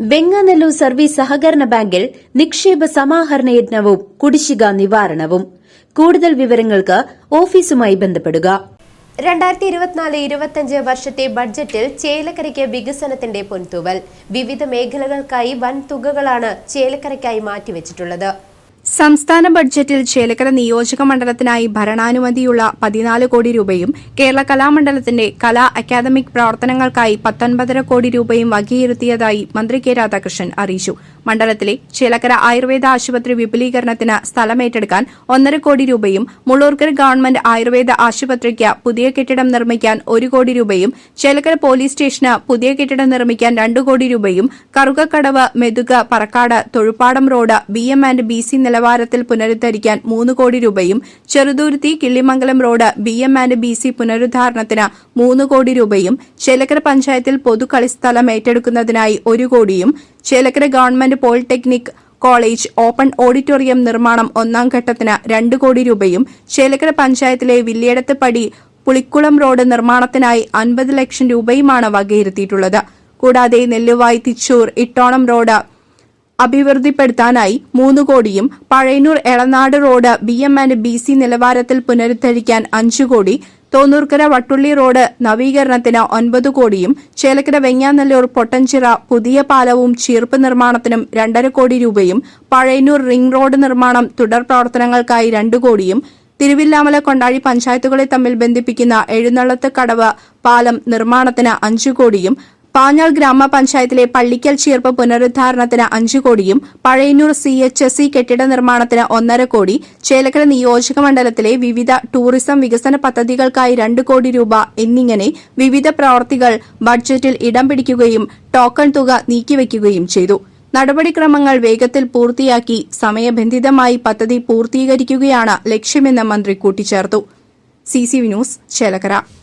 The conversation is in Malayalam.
വെങ്ങാനല്ലൂർ സർവീസ് സഹകരണ ബാങ്കിൽ നിക്ഷേപ സമാഹരണ യജ്ഞവും കുടിശ്ശിക നിവാരണവും. കൂടുതൽ വിവരങ്ങൾക്ക് ഓഫീസുമായി ബന്ധപ്പെടുക. രണ്ടായിരത്തി ഇരുപത്തിനാല് ഇരുപത്തിയഞ്ച് വർഷത്തെ ബഡ്ജറ്റിൽ ചേലക്കരയ്ക്ക് വികസനത്തിന്റെ പൊൻതൂവൽ. വിവിധ മേഖലകൾക്കായി വൻ തുകകളാണ് ചേലക്കരയ്ക്കായി മാറ്റിവെച്ചിട്ടുള്ളത്. സംസ്ഥാന ബഡ്ജറ്റിൽ ചേലക്കര നിയോജക മണ്ഡലത്തിനായി ഭരണാനുമതിയുള്ള പതിനാല് കോടി രൂപയും കേരള കലാമണ്ഡലത്തിന്റെ കലാ അക്കാദമിക് പ്രവർത്തനങ്ങൾക്കായി പത്തൊൻപതര കോടി രൂപയും വകയിരുത്തിയതായി മന്ത്രി കെ രാധാകൃഷ്ണൻ അറിയിച്ചു. മണ്ഡലത്തിലെ ചേലക്കര ആയുർവേദ ആശുപത്രി വിപുലീകരണത്തിന് സ്ഥലമേറ്റെടുക്കാൻ ഒന്നര കോടി രൂപയും മുള്ളൂർക്കര ഗവൺമെന്റ് ആയുർവേദ ആശുപത്രിക്ക് പുതിയ കെട്ടിടം നിർമ്മിക്കാൻ ഒരു കോടി രൂപയും ചേലക്കര പോലീസ് സ്റ്റേഷന് പുതിയ കെട്ടിടം നിർമ്മിക്കാൻ രണ്ടു കോടി രൂപയും Karukakkadavu Methuka Parakkad Thozhuppadam road B M and B C നിലവാരത്തിൽ പുനരുദ്ധരിക്കാൻ മൂന്ന് കോടി രൂപയും Cheruthuruthy Killimangalam road B M and B C പുനരുദ്ധാരണത്തിന് മൂന്ന് കോടി രൂപയും ചേലക്കര പഞ്ചായത്തിൽ പൊതുകളിസ്ഥലം ഏറ്റെടുക്കുന്നതിനായി ഒരു കോടിയും Chelakkara government polytechnic college open auditorium നിർമ്മാണം ഒന്നാം ഘട്ടത്തിന് രണ്ട് കോടി രൂപയും ചേലക്കര പഞ്ചായത്തിലെ വില്ലിയടത്ത് പടി പുളിക്കുളം റോഡ് നിർമ്മാണത്തിനായി അൻപത് ലക്ഷം രൂപയുമാണ് വകയിരുത്തിയിട്ടുള്ളത്. കൂടാതെ നെല്ലുവായ് തിച്ചൂർ ഇട്ടോണം റോഡ് അഭിവൃദ്ധിപ്പെടുത്താനായി മൂന്ന് കോടിയും Pazhayannur Elanad road B M and B C നിലവാരത്തിൽ പുനരുദ്ധരിക്കാൻ അഞ്ചു കോടി തോന്നൂർക്കര വട്ടുള്ളി റോഡ് നവീകരണത്തിന് ഒൻപത് കോടിയും ചേലക്കര വെങ്ങാനല്ലൂർ പൊട്ടൻചിറ പുതിയ പാലവും ചീർപ്പ് നിർമ്മാണത്തിനും രണ്ടര കോടി രൂപയും പഴയന്നൂർ റിംഗ് റോഡ് നിർമ്മാണം തുടർ പ്രവർത്തനങ്ങൾക്കായി രണ്ടു കോടിയും തിരുവില്ലാമല കൊണ്ടാഴി പഞ്ചായത്തുകളെ തമ്മിൽ ബന്ധിപ്പിക്കുന്ന എഴുന്നള്ളത്ത് കടവ് പാലം നിർമ്മാണത്തിന് അഞ്ചു കോടിയും പാഞ്ഞാൾ ഗ്രാമപഞ്ചായത്തിലെ പള്ളിക്കൽ ചീർപ്പ് പുനരുദ്ധാരണത്തിന് അഞ്ചു കോടിയും Pazhayannur C H S E കെട്ടിട നിർമ്മാണത്തിന് ഒന്നര കോടി ചേലക്കര നിയോജക മണ്ഡലത്തിലെ വിവിധ ടൂറിസം വികസന പദ്ധതികൾക്കായി രണ്ട് കോടി രൂപ എന്നിങ്ങനെ വിവിധ പ്രവൃത്തികൾ ബഡ്ജറ്റിൽ ഇടം പിടിക്കുകയും ടോക്കൺ തുക നീക്കിവയ്ക്കുകയും ചെയ്തു. നടപടിക്രമങ്ങൾ വേഗത്തിൽ പൂർത്തിയാക്കി സമയബന്ധിതമായി പദ്ധതി പൂർത്തീകരിക്കുകയാണ് ലക്ഷ്യമെന്ന് മന്ത്രി കൂട്ടിച്ചേർത്തു. C C V news Chelakkara.